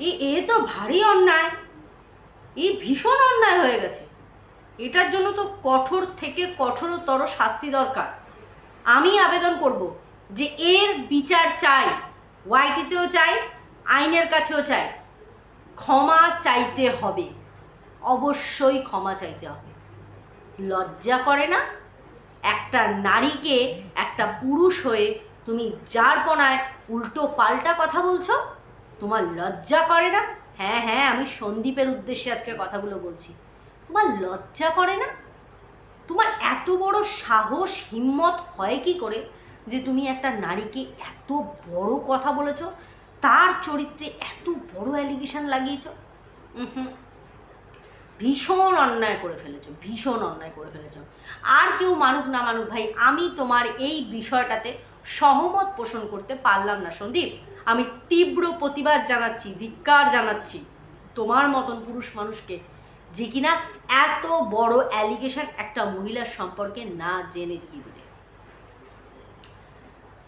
এ এ তো ভারী অন্যায়। এই ভীষণ অন্যায় হয়ে গেছে। এটার জন্য তো কঠোর থেকে কঠোরতর শাস্তি দরকার। আমি আবেদন করব যে এর বিচার চাই, ওয়াইটিতেও চাই, আইনের কাছেও চাই। ক্ষমা চাইতে হবে, অবশ্যই ক্ষমা চাইতে হবে। লজ্জা করে না? একটা নারীকে একটা পুরুষ হয়ে তুমি যার পনায় উল্টো পাল্টা কথা বলছো? তোমার লজ্জা করে না? হ্যাঁ হ্যাঁ আমি সন্দীপের উদ্দেশ্যে আজকে কথাগুলো বলছি। তোমার লজ্জা করে না? তোমার এত বড় সাহস, হিম্মত হয় কি করে যে তুমি একটা নারীকে এত বড় কথা বলেছ, তার চরিত্রে এত বড় অ্যালিগেশন লাগিয়েছ? হুম। ভীষণ অন্যায় করে ফেলেছো, ভীষণ অন্যায় করে ফেলেছ। আর কেউ মানুক না মানুক ভাই, আমি তোমার এই বিষয়টাতে সহমত পোষণ করতে পারলাম না, সন্দীপ। আমি তীব্র প্রতিবাদ জানাচ্ছি, ধিক্কার জানাচ্ছি তোমার মতন পুরুষ মানুষকে যে কিনা এত বড় অ্যালিগেশন একটা মহিলার সম্পর্কে না জেনে দিয়ে দিলে।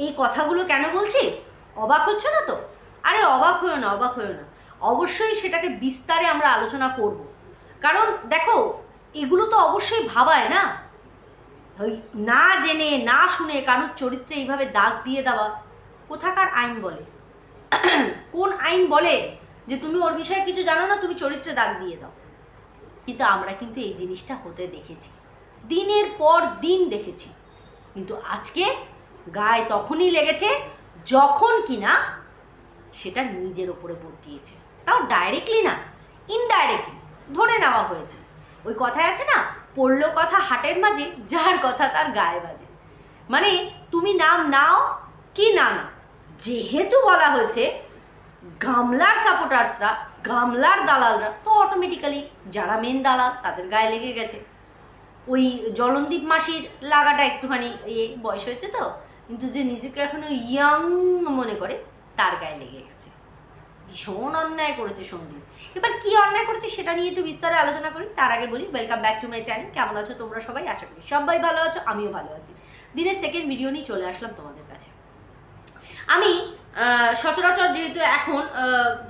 এই কথাগুলো কেন বলছি? অবাক হচ্ছে না তো? আরে অবাক হয়েও না, অবাক হয়েও না। অবশ্যই সেটাকে বিস্তারে আমরা আলোচনা করব। কারণ দেখো, এগুলো তো অবশ্যই ভাবায় না। ওই না জেনে, না শুনে কারোর চরিত্রে এইভাবে দাগ দিয়ে দেওয়া, কোথাকার আইন বলে? কোন আইন বলে যে তুমি ওর বিষয়ে কিছু জানো না, তুমি চরিত্রে দাগ দিয়ে দাও। কিন্তু আমরা কিন্তু এই জিনিসটা হতে দেখেছি। দিনের পর দিন দেখেছি। কিন্তু আজকে গায়ে তখনই লেগেছে যখন কিনা সেটা নিজের ওপরে দিয়েছে। তাও ডাইরেক্টলি না ইনডাইরেক্টলি ধরে নেওয়া হয়েছে। ওই কথায় আছে না, পড়ল কথা হাটের মাঝে, যার কথা তার গায়ে বাজে। মানে তুমি নাম নাও কি না না যেহেতু বলা হয়েছে গামলার সাপোর্টার্সরা গামলার দালালরা তো অটোমেটিক্যালি যারা মেন দালাল তাদের গায়ে লেগে গেছে। ওই জলনদীপ মাসির লাগাটা একটুখানি এ বয়স হয়েছে তো, কিন্তু যে নিজেকে এখনও ইয়াং মনে করে, তার গায়ে লেগে গেছে। ভীষণ অন্যায় করেছে সন্দীপ। এবার কি অন্যায় করেছে সেটা নিয়ে একটু বিস্তারে আলোচনা করি, তার আগে বলি welcome back to my channel কেমন আছো তোমরা সবাই? আশা করি সবাই ভালো আছো, আমিও ভালো আছি। দিনের সেকেন্ড ভিডিও নিয়ে চলে আসলাম তোমাদের আমি সচরাচর যেহেতু এখন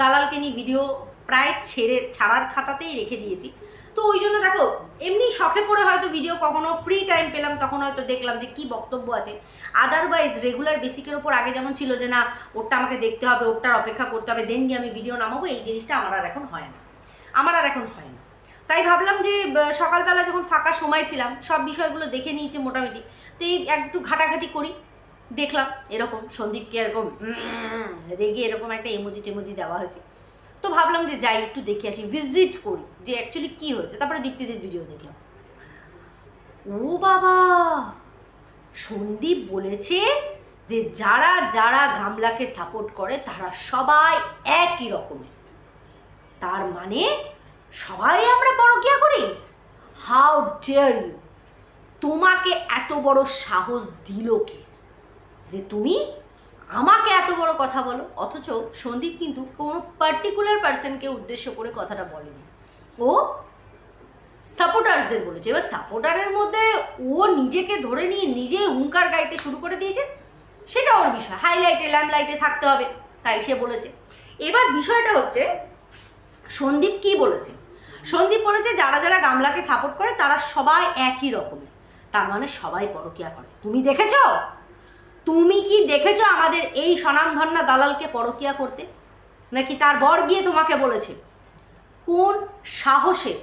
দালালকে নিয়ে ভিডিও প্রায় ছেড়ে, ছাড়ার খাতাতেই রেখে দিয়েছি। তো ওই জন্য দেখো, এমনি শখে পড়ে হয়তো ভিডিও কখনো ফ্রি টাইম পেলাম, তখন হয়তো দেখলাম যে কি বক্তব্য আছে। আদারওয়াইজ রেগুলার বেসিকের ওপর আগে যেমন ছিল যে না, ওরটা আমাকে দেখতে হবে, ওরটার অপেক্ষা করতে হবে দেন গিয়ে আমি ভিডিও নামাবো, এই জিনিসটা আমার আর এখন হয় না। আমার আর এখন হয় না। তাই ভাবলাম যে সকালবেলা যখন ফাঁকা সময় ছিলাম, সব বিষয়গুলো দেখে নিয়েছি মোটামুটি। তো এই একটু ঘাটাঘাটি করি। দেখলাম এরকম সন্দীপকে এরকম রেগে এরকম একটা এমোজি টেমোজি দেওয়া হয়েছে। তো ভাবলাম যে যাই, একটু দেখে আসি ভিজিট করি যে অ্যাকচুয়ালি কী হয়েছে। তারপরে দীপ্তিদের ভিডিও দেখলাম। ও বাবা! সন্দীপ বলেছে যে যারা যারা গামলাকে সাপোর্ট করে, তারা সবাই একই রকমের। তার মানে সবাই আমরা পরকিয়া করি? হাউ ডেয়ার ইউ তোমাকে এত বড় সাহস দিল কে? যে তুমি আমাকে এত বড় কথা বলো, অথচ সন্দীপ কিন্তু কোনো পার্টিকুলার পার্সনকে উদ্দেশ্য করে কথাটা বলেনি। ও সাপোর্টার্সদের বলেছে। এবার সাপোর্টারের মধ্যে ও নিজেকে ধরে নিয়ে নিজে হুঙ্কার গাইতে শুরু করে দিয়েছে, সেটা ওর বিষয়। হাইলাইটে ল্যাম্পলাইটে থাকতে হবে, তাই সে বলেছে। এবার বিষয়টা হচ্ছে, সন্দীপ কি বলেছে? সন্দীপ বলেছে, যারা যারা গামলাকে সাপোর্ট করে, তারা সবাই একই রকমের। তার মানে সবাই পরকিয়া করে। তুমি দেখেছ? তুমি কি দেখেছ আমাদের এই স্বনামধন্যা দালালকে পরকিয়া করতে? নাকি তার বর গিয়ে তোমাকে বলেছে? কোন সাহসে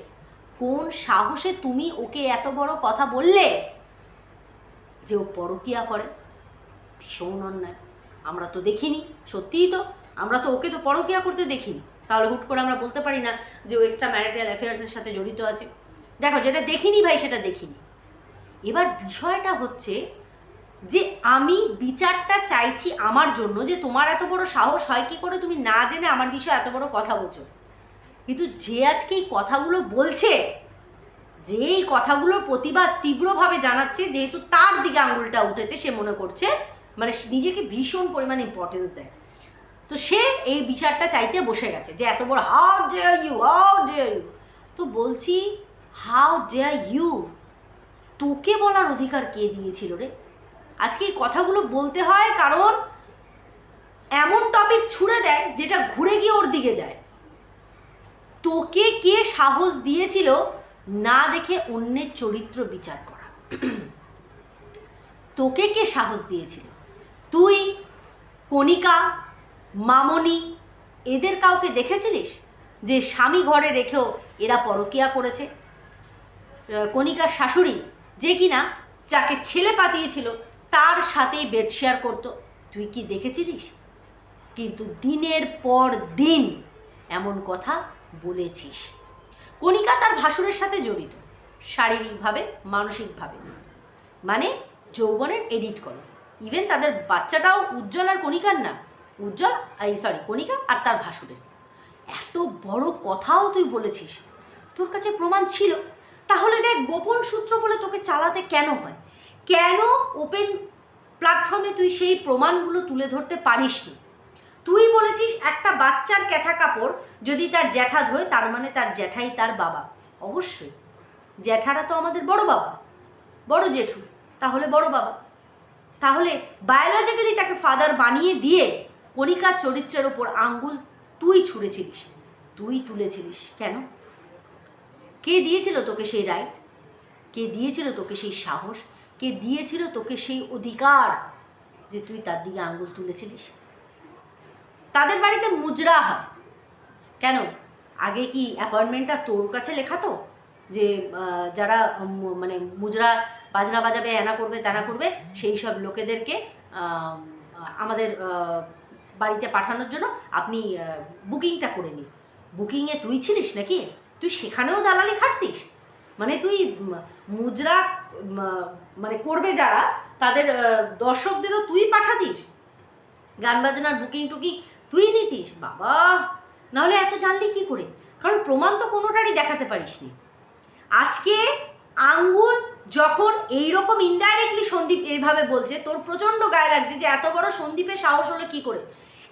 কোন সাহসে তুমি ওকে এত বড় কথা বললে যে ও পরকিয়া করে? ভীষণ অন্যায়। আমরা তো দেখিনি, সত্যিই তো। আমরা তো ওকে তো পরকিয়া করতে দেখিনি। তাহলে হুট করে আমরা বলতে পারি না যে ও এক্সট্রা ম্যারিটাল অ্যাফেয়ার্সের সাথে জড়িত আছে। দেখো, যেটা দেখিনি ভাই, সেটা দেখিনি। এবার বিষয়টা হচ্ছে যে আমি বিচারটা চাইছি আমার জন্য, যে তোমার এত বড় সাহস হয়, কি করে তুমি না জেনে আমার বিষয়ে এত বড় কথা বলছো? কিন্তু যে আজকে এই কথাগুলো বলছে, যে এই কথাগুলোর প্রতিবাদ তীব্রভাবে জানাচ্ছে, যেহেতু তার দিকে আঙুলটা উঠেছে, সে মনে করছে মানে নিজেকে ভীষণ পরিমাণে ইম্পর্টেন্স দেয়। তো সে এই বিচারটা চাইতে বসে গেছে, যে এত বড় how dare you how dare you তো বলছি হাউ ডেয়ার ইউ তোকে বলার অধিকার কে দিয়েছিল রে? আজকে এই কথাগুলো বলতে হয় কারণ এমন টপিক ছুঁড়ে দেয় যেটা ঘুরে গিয়ে ওর দিকে যায়। তোকে কে সাহস দিয়েছিল না দেখে অন্যের চরিত্র বিচার করা? তোকে কে সাহস দিয়েছিল? তুই, কণিকা, মামনি, এদের কাউকে দেখেছিলিস? যে স্বামী ঘরে রেখেও এরা পরকিয়া করেছে? কণিকার শাশুড়ি যে কিনা যাকে ছেলে পাতিয়েছিল তার সাথেই বেড শেয়ার করতো। তুই কি দেখেছিলিস? কিন্তু দিনের পর দিন এমন কথা বলেছিস। কণিকা তার ভাসুরের সাথে জড়িত, শারীরিকভাবে, মানসিকভাবে। মানে যৌবনের এডিট করে। ইভেন তাদের বাচ্চাটাও উজ্জ্বল আর কণিকার না। উজ্জ্বল, এই সরি কণিকা আর তার ভাসুরের। এত বড় কথাও তুই বলেছিস। তোর কাছে প্রমাণ ছিল। তাহলে দেখ, গোপন সূত্র বলে তোকে চালাতে কেন হয়? কেন ওপেন প্ল্যাটফর্মে তুই সেই প্রমাণগুলো তুলে ধরতে পারিসনি? তুই বলেছিস একটা বাচ্চার ক্যাথা কাপড় যদি তার জ্যাঠা ধোয়, তার মানে তার জ্যাঠাই তার বাবা। অবশ্যই। জ্যাঠারা তো আমাদের বড় বাবা, বড় জেঠু, তাহলে বড় বাবা। তাহলে বায়োলজিক্যালি তাকে ফাদার বানিয়ে দিয়ে কণিকার চরিত্রের ওপর আঙ্গুল তুই ছুঁড়েছিলিস। তুই তুলেছিলিস। কেন? কে দিয়েছিল তোকে সেই রাইট কে দিয়েছিল তোকে সেই সাহস? কে দিয়েছিল তোকে সেই অধিকার যে তুই তার দিকে আঙ্গুল তুলেছিলিস? তাদের বাড়িতে মুজরা হয়। কেন? আগে কি অ্যাপয়েন্টমেন্টটা তোর কাছে লেখা তো? যে যারা মানে মুজরা বাজনা বাজাবে, এনা করবে, তেনা করবে, সেই সব লোকেদেরকে আমাদের বাড়িতে পাঠানোর জন্য আপনি বুকিংটা করে নিন। বুকিংয়ে তুই ছিলিস নাকি? তুই সেখানেও দালালি খাটতিস? মানে তুই মুজরা মানে করবে যারা, তাদের দর্শকদেরও তুই পাঠাতিস। গান বাজনার বুকিং টুকিং তুই নিতিস। বাবা, নাহলে এত জানলি কি করে? কারণ প্রমাণ তো কোনোটারই দেখাতে পারিসনি। আজকে আঙ্গুল যখন এই রকম ইনডাইরেক্টলি সন্দীপ এইভাবে বলছে, তোর প্রচণ্ড গায়ে লাগছে যে এত বড় সন্দীপের সাহস হলো কি করে?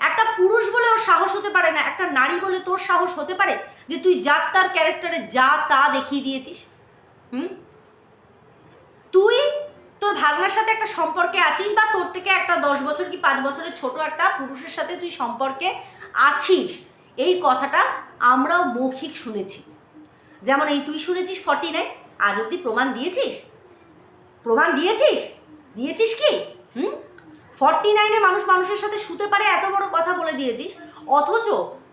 একটা পুরুষ বলে ওর সাহস হতে পারে না, একটা নারী বলে তোর সাহস হতে পারে যে তুই যা তার ক্যারেক্টারে যা তা দেখিয়ে দিয়েছিস? হুম? তুই তোর ভাগনার সাথে একটা সম্পর্কে আছিস বা তোর থেকে একটা দশ বছর কি পাঁচ বছরের ছোট একটা পুরুষের সাথে তুই সম্পর্কে আছিস? এই কথাটা আমরাও মৌখিক শুনেছি। যেমন এই তুই শুনেছিস ফর্টি নাইন আজ অব্দি প্রমাণ দিয়েছিস? প্রমাণ দিয়েছিস? দিয়েছিস কি? হুম? ফর্টি নাইনে মানুষ মানুষের সাথে শুতে পারে এত বড় কথা বলে দিয়েছিস। অথচ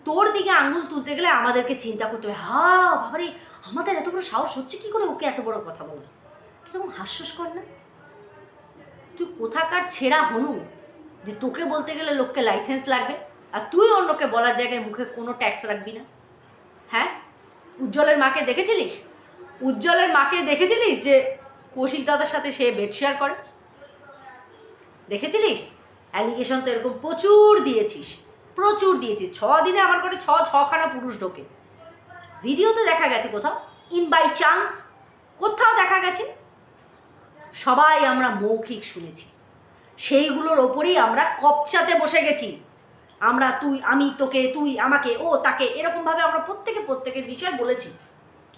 তোর দিকে আঙুল তুলতে গেলে আমাদেরকে চিন্তা করতে হবে। হা, বাবারে, আমাদের এত বড় সাহস হচ্ছে কি করে ওকে এত বড় কথা বলব? কীরকম হাস্যস্কর না তুই কোথাকার ছেঁড়া হনু যে তোকে বলতে গেলে লোককে লাইসেন্স লাগবে? আর তুই অন্যকে বলার জায়গায় মুখে কোনো ট্যাক্স রাখবি না। হ্যাঁ? উজ্জ্বলের মাকে দেখেছিলিস? উজ্জ্বলের মাকে দেখেছিলিস যে কৌশিক দাদার সাথে সে বেড শেয়ার করে? দেখেছিলিস? অ্যালিগেশন তো এরকম প্রচুর দিয়েছিস। প্রচুর দিয়েছিস। ছ দিনে আমার ঘরে ছ, ছখানা পুরুষ ঢোকে। ভিডিওতে দেখা গেছে কোথাও? ইন বাই চান্স কোথাও দেখা গেছে? সবাই আমরা মৌখিক শুনেছি। সেইগুলোর ওপরেই আমরা কপচাতে বসে গেছি। আমরা তুই, আমি তোকে, তুই, আমাকে, ও, তাকে, এরকমভাবে আমরা প্রত্যেকে প্রত্যেকের বিষয়ে বলেছি।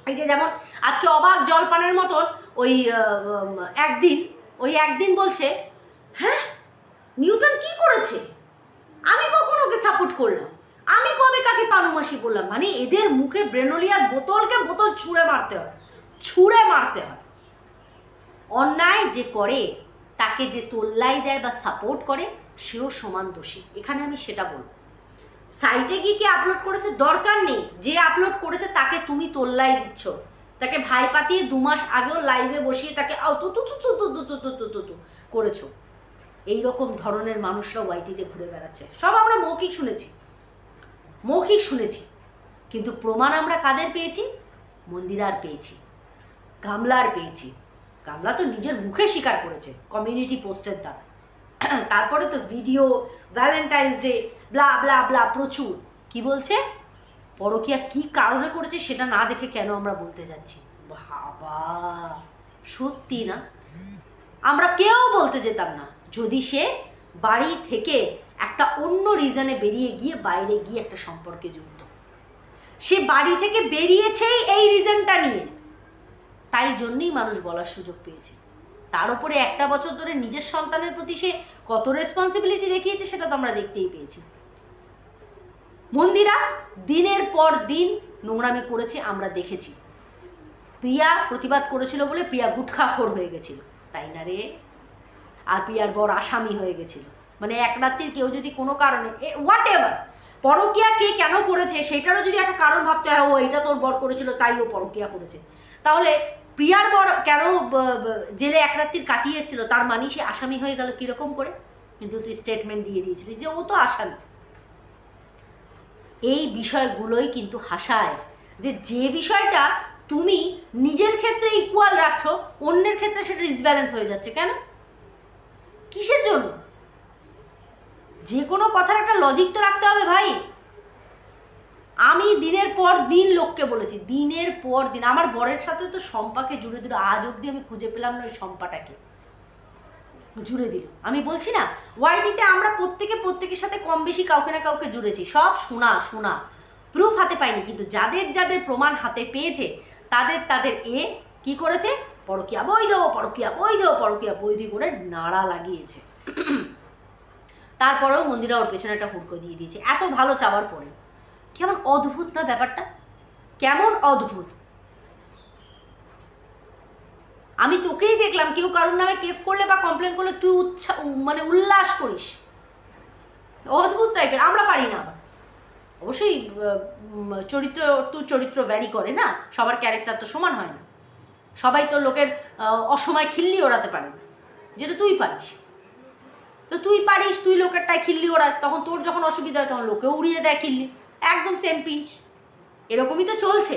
এই যে যেমন আজকে অবাক জলপানের মতন ওই একদিন ওই একদিন বলছে হ্যাঁ নিউটন কি করেছে? আমি কখন ওকে সাপোর্ট করলাম? আমি কবে কাকে পানুমাসি বললাম? মানে এদের মুখে ব্রেনোলিয়ার বোতলকে বোতল ছুঁড়ে মারতে হয়। ছুঁড়ে মারতে হয়। অন্যায় যে করে তাকে যে তোল্লাই দেয় বা সাপোর্ট করে সেও সমান দোষী এখানে আমি সেটা বলব সাইটে গিয়ে কি আপলোড করেছে দরকার নেই যে আপলোড করেছে তাকে তুমি তোল্লাই দিচ্ছ তাকে ভাই পাতিয়ে দু মাস আগেও লাইভে বসিয়ে তাকে করেছ এই রকম ধরনের মানুষরা ওয়াইটিতে ঘুরে বেড়াচ্ছে সব আমরা মৌখিক শুনেছি মৌখিক শুনেছি কিন্তু প্রমাণ আমরা কাদের পেয়েছি মন্দিরার পেয়েছি গামলার পেয়েছি গামলা তো নিজের মুখে স্বীকার করেছে কমিউনিটি পোস্টের দ্বারা তারপরে তো video Valentine's day blah blah blah প্রচুর। কি বলছে? পরকিয়া কি কারণে করেছে সেটা না দেখে কেন আমরা বলতে যাচ্ছি? বাবা, সত্যি না? আমরা কেউ বলতে যেতাম না। যদি সে বাড়ি থেকে একটা অন্য রিজনে বেরিয়ে গিয়ে বাইরে গিয়ে একটা সম্পর্কে যুক্ত। সে বাড়ি থেকে বেরিয়েছেই এই রিজনটা নিয়ে। তাই জন্যই মানুষ বলার সুযোগ পেয়েছে। তার উপরে একটা বছর ধরে নিজের সন্তানের প্রতি সে কত রেসপন্সিবিলিটি দেখিয়েছে সেটা তো আমরা দেখতেই পেয়েছি। মন্দিরা দিনের পর দিন নোংরামি করেছে আমরা দেখেছি। প্রিয়া প্রতিবাদ করেছিল বলে প্রিয়া গুটখাখোর হয়ে গেছিল। তাই না রে? আর প্রিয়ার বর আসামি হয়ে গেছিল। মানে এক রাত্রির কেউ যদি কোনো কারণে হোয়াট এভার পরকিয়া কে কেন করেছে সেটারও যদি একটা কারণ ভাবতে হয়, ও এটা তোর বর করেছিল, তাই ও পরকিয়া করেছে। তাহলে প্রিয়ার বর কেন জেলে এক রাত্রির কাটিয়ে এসেছিল, তার মানে সে আসামি হয়ে গেল কীরকম করে? কিন্তু তুই স্টেটমেন্ট দিয়ে দিয়েছিলিস যে ও তো আসামি। এই বিষয়গুলোই কিন্তু হাসায় যে যে বিষয়টা তুমি নিজের ক্ষেত্রে ইকুয়াল রাখছো, অন্যের ক্ষেত্রে সেটা ডিসব্যালেন্স হয়ে যাচ্ছে। কেন? কিসের জন্য? যে কোনো কথার একটা লজিক তো রাখতে হবে ভাই। আমি দিনের পর দিন লোককে বলেছি, দিনের পর দিন। আমার বরের সাথে তো সম্পাকে জুড়ে দিল, আজ অবধি আমি খুঁজে পেলাম না ওই সম্পাটাকে জুড়ে দিল। আমি বলছি না, ওয়াইটিতে আমরা প্রত্যেকে প্রত্যেকের সাথে কম বেশি কাউকে না কাউকে জুড়েছি। সব শোনা শোনা প্রুফ হাতে পাইনি, কিন্তু যাদের যাদের প্রমাণ হাতে পেয়েছে, তাদের তাদের এ কি করেছে? পরকিয়া বৈধ পরকিয়া বৈধ পরকিয়া বৈধ করে নাড়া লাগিয়েছে। তারপরেও মন্দিরা ওর পেছনে একটা হুড়কো দিয়ে দিয়েছে। এত ভালো চাওয়ার পরে। কেমন অদ্ভুত না ব্যাপারটা? কেমন অদ্ভুত? আমি তোকেই দেখলাম, কেউ কারোর নামে কেস করলে বা কমপ্লেন করলে তুই উচ্ছা মানে উল্লাস করিস। অদ্ভুত টাইপের আমরা পারি না অবশ্যই চরিত্র টু চরিত্র ভ্যারি করে না, সবার ক্যারেক্টার তো সমান হয় না। সবাই তো লোকের অসময় খিল্লি ওড়াতে পারে না, যেটা তুই পারিস। তো তুই পারিস, তুই লোকেরটায় খিল্লি ওড়া তখন তোর যখন অসুবিধা হয়, তখন লোকেও উড়িয়ে দেয় খিল্লি। একদম সেম পিঞ্চ এরকমই তো চলছে।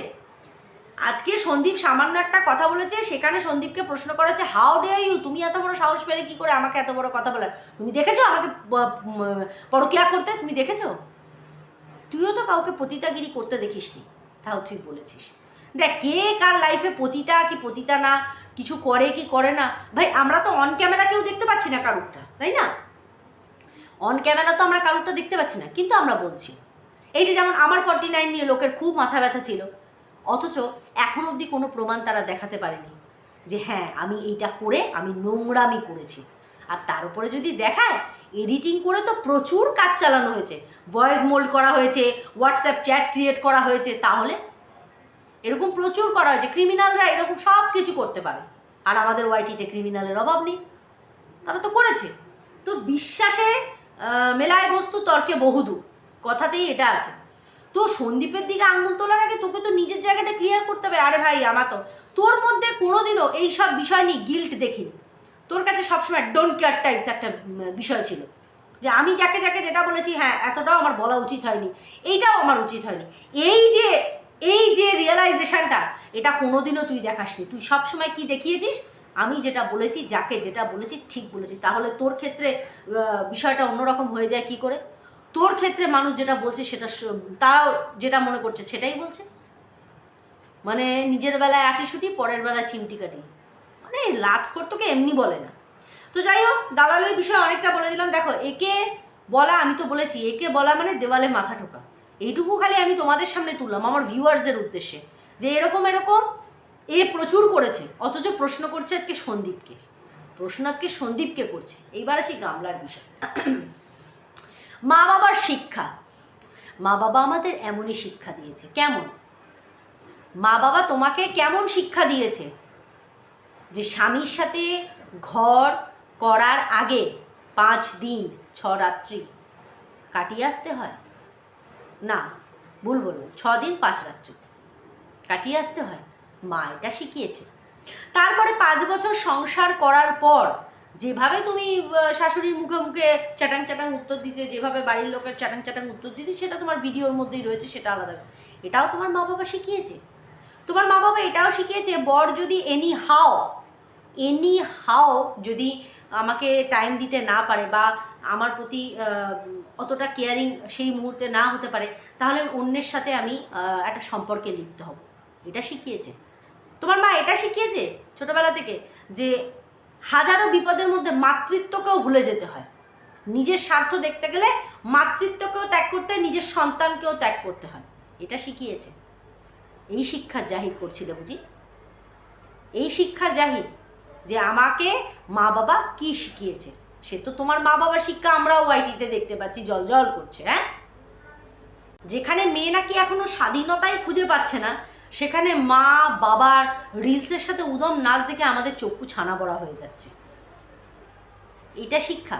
আজকে সন্দীপ সামান্য একটা কথা বলেছে, সেখানে সন্দীপকে প্রশ্ন করা হচ্ছে হাউ ডে ইউ তুমি এত বড় সাহস পেলে কি করে আমাকে এত বড় কথা বলার? তুমি দেখেছ আমাকে পরকিয়া করতে? তুমি দেখেছ? তুইও তো কাউকে পতিতাগিরি করতে দেখিসনি। তাও তুই বলেছিস। দেখ, কে কার লাইফে পতিতা কি পতিতা না, কিছু করে কি করে না? ভাই, আমরা তো অন ক্যামেরা কেউ দেখতে পাচ্ছি না কারুরটা, তাই না? অন ক্যামেরা তো আমরা কারুরটা দেখতে পাচ্ছি না, কিন্তু আমরা বলছি। এই যে যেমন আমার ফর্টি নাইন নিয়ে লোকের খুব মাথা ব্যথা ছিল, অথচ এখন অবধি কোনো প্রমাণ তারা দেখাতে পারেনি যে হ্যাঁ আমি এইটা করে আমি নোংরামি করেছি। আর তার উপরে যদি দেখায় এডিটিং করে তো প্রচুর কাজ চালানো হয়েছে। ভয়েস মোল্ড করা হয়েছে হোয়াটসঅ্যাপ চ্যাট ক্রিয়েট করা হয়েছে, তাহলে এরকম প্রচুর করা হয়েছে। ক্রিমিনালরা এরকম সব কিছু করতে পারে। আর আমাদের ওয়াইটিতে ক্রিমিনালের অভাব নেই। তারা তো করেছে। তো বিশ্বাসে মেলায় বস্তু তর্কে বহুদূর। কথাতেই এটা আছে। তো সন্দীপের দিকে আঙুল তোলার আগে তোকে তো নিজের জায়গাটা ক্লিয়ার করতে হবে। আরে ভাই, আমার তো তোর মধ্যে কোনোদিনও এই সব বিষয় নিয়ে গিল্ট দেখিনি। তোর কাছে সবসময় ডোন্ট কেয়ার টাইপস একটা বিষয় ছিল। যে আমি যাকে যাকে যেটা বলেছি হ্যাঁ এতটাও আমার বলা উচিত হয়নি। এইটাও আমার উচিত হয়নি। এই যে এই যে রিয়েলাইজেশনটা এটা কোনোদিনও তুই দেখাসনি। তুই সবসময় কি দেখিয়েছিস? আমি যেটা বলেছি, যাকে যেটা বলেছি, ঠিক বলেছি। তাহলে তোর ক্ষেত্রে বিষয়টা অন্যরকম হয়ে যায় কি করে? তোর ক্ষেত্রে মানুষ যেটা বলছে সেটা তারাও যেটা মনে করছে সেটাই বলছে। মানে নিজের বেলায় আটিসুটি পরের বেলায় চিমটি কাটি। মানে লাত তোকে এমনি বলে না। তো যাই হোক, দালালের বিষয়ে অনেকটা বলে দিলাম। দেখো, একে বলা আমি তো বলেছি, একে বলা মানে দেওয়ালে মাথা ঠোকা। এইটুকু খালি আমি তোমাদের সামনে তুললাম, আমার ভিউয়ার্সদের উদ্দেশ্যে। যে এরকম এরকম এ প্রচুর করেছে, অথচ প্রশ্ন করছে আজকে সন্দীপকে। প্রশ্ন আজকে সন্দীপকে করছে। এইবার আসি গামলার বিষয়। মা বাবার শিক্ষা। মা বাবা আমাদের এমনই শিক্ষা দিয়েছে। কেমন? মা বাবা তোমাকে কেমন শিক্ষা দিয়েছে? যে স্বামীর সাথে ঘর করার আগে পাঁচ দিন, ছ রাত্রি কাটিয়ে আসতে হয়? না, ভুল বলব ছ দিন, পাঁচ রাত্রি কাটিয়ে আসতে হয়। মা এটা শিখিয়েছে। তারপরে পাঁচ বছর সংসার করার পর যেভাবে তুমি শাশুড়ির মুখে মুখে চাটাং চাটাং উত্তর দিতে, যেভাবে বাড়ির লোকের চাটাং চাটাং উত্তর দিতে, সেটা তোমার ভিডিওর মধ্যেই রয়েছে, সেটা আলাদা এটাও তোমার মা বাবা শিখিয়েছে। তোমার মা বাবা এটাও শিখিয়েছে, বর যদি এনি হাও এনি হাও যদি আমাকে টাইম দিতে না পারে বা আমার প্রতি অতটা কেয়ারিং সেই মুহূর্তে না হতে পারে, তাহলে অন্যের সাথে আমি একটা সম্পর্কে লিপ্ত হব। এটা শিখিয়েছে। তোমার মা এটা শিখিয়েছে ছোটবেলা থেকে যে হাজারো বিপদের মধ্যে মাতৃত্বকেও ভুলে যেতে হয়। নিজের স্বার্থ দেখতে গেলে মাতৃত্বকেও ত্যাগ করতে হয়, নিজের সন্তানকেও ত্যাগ করতে হয়। এটা শিখিয়েছে। এই শিক্ষার জাহির করছিল বুঝি এই শিক্ষার জাহির যে আমাকে মা বাবা কি শিখিয়েছে? সে তো তোমার মা বাবার শিক্ষা আমরাও ওয়াইটিতে দেখতে পাচ্ছি, জল জল করছে হ্যাঁ? যেখানে মেয়ে নাকি এখনও স্বাধীনতাই খুঁজে পাচ্ছে না সেখানে মা, বাবার রিলসের সাথে উদম নাচ দেখে আমাদের চক্ষু ছানা বড়া হয়ে যাচ্ছে। এটা শিক্ষা।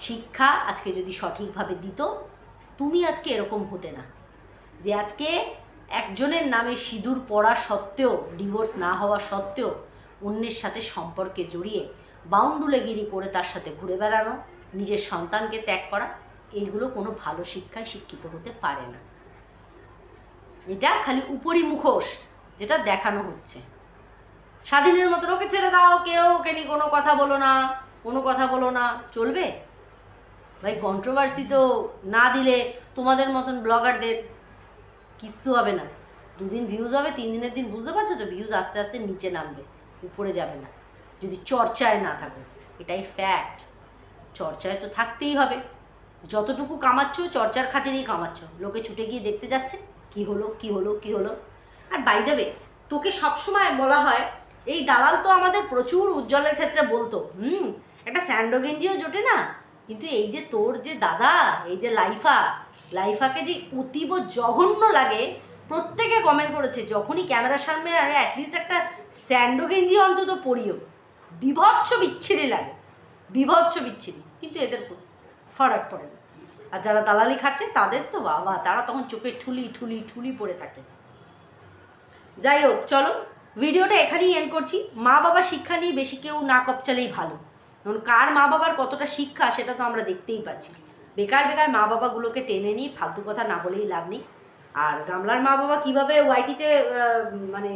শিক্ষা আজকে যদি সঠিকভাবে দিত, তুমি আজকে এরকম হতে না। যে আজকে একজনের নামে সিঁদুর পড়া সত্ত্বেও, ডিভোর্স না হওয়া সত্ত্বেও অন্যের সাথে সম্পর্কে জড়িয়ে বাউন্ডুলেগিরি করে তার সাথে ঘুরে বেড়ানো, নিজের সন্তানকে ত্যাগ করা, এইগুলো কোনো ভালো শিক্ষায় শিক্ষিত হতে পারে না। এটা খালি উপরি মুখোশ, যেটা দেখানো হচ্ছে। স্বাধীনের মতো ওকে ছেড়ে দাও, কেউ ওকে নিয়ে কোনো কথা বলো না, কোনো কথা বলো না। চলবে? ভাই কন্ট্রোভার্সি তো না দিলে তোমাদের মতন ব্লগারদের কিচ্ছু হবে না। দুদিন ভিউজ হবে, তিন দিনের দিন বুঝতে পারছ তো? ভিউজ আস্তে আস্তে নিচে নামবে, উপরে যাবে না। যদি চর্চায় না থাকো, এটাই ফ্যাক্ট চর্চায় তো থাকতেই হবে। যতটুকু কামাচ্ছ, চর্চার খাতিরেই কামাচ্ছ। লোকে ছুটে গিয়ে দেখতে যাচ্ছে। কি হলো কি হলো কি হলো? আর বাই দেবে তোকে সবসময় বলা হয়, এই দালাল তো আমাদের প্রচুর উজ্জ্বলের ক্ষেত্রে বলতো। হুম, একটা স্যান্ডো গেঞ্জিও জোটে না? কিন্তু এই যে তোর যে দাদা, এই যে লাইফা, লাইফাকে যে অতীব জঘন্য লাগে, প্রত্যেকে কমেন্ট করেছে, যখনই ক্যামেরার সামনে আরে অ্যাটলিস্ট একটা স্যান্ডো গেঞ্জি অন্তত পড়িও বিভৎস বিচ্ছিরি লাগে, বিভৎস বিচ্ছিরি। কিন্তু এদের ফারাক পড়ে না আর যারা দালালি খাচ্ছে, তাদের তো বাবা, তারা তখন চোখে ঠুলি ঠুলি ঠুলি পড়ে থাকে। যাই হোক, চলো, ভিডিওটা এখানেই এন্ড করছি। মা বাবা শিক্ষা নিয়ে বেশি কেউ না কপচালেই ভালো। কারণ কার মা বাবার কতটা শিক্ষা, সেটা তো আমরা দেখতেই পাচ্ছি। বেকার বেকার মা বাবাগুলোকে টেনে নিই ফালতু কথা না বলেই লাভ নেই। আর গামলার মা বাবা কীভাবে ওয়াইটিতে মানে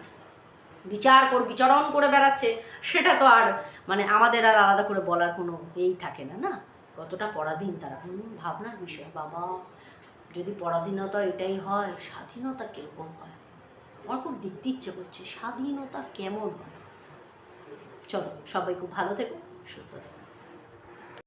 বিচার কর, বিচরণ করে বেড়াচ্ছে, সেটা তো আর মানে আমাদের আর আলাদা করে বলার কোনো এই থাকে না না? কতটা পরাধীন তারা। ভাবনার বিষয়। বাবা, যদি পরাধীনতা এটাই হয়, স্বাধীনতা কীরকম হয়? আমার খুব দেখতে ইচ্ছে করছে, স্বাধীনতা কেমন হয়? চলো, সবাই খুব ভালো থেকো, সুস্থ থেকো।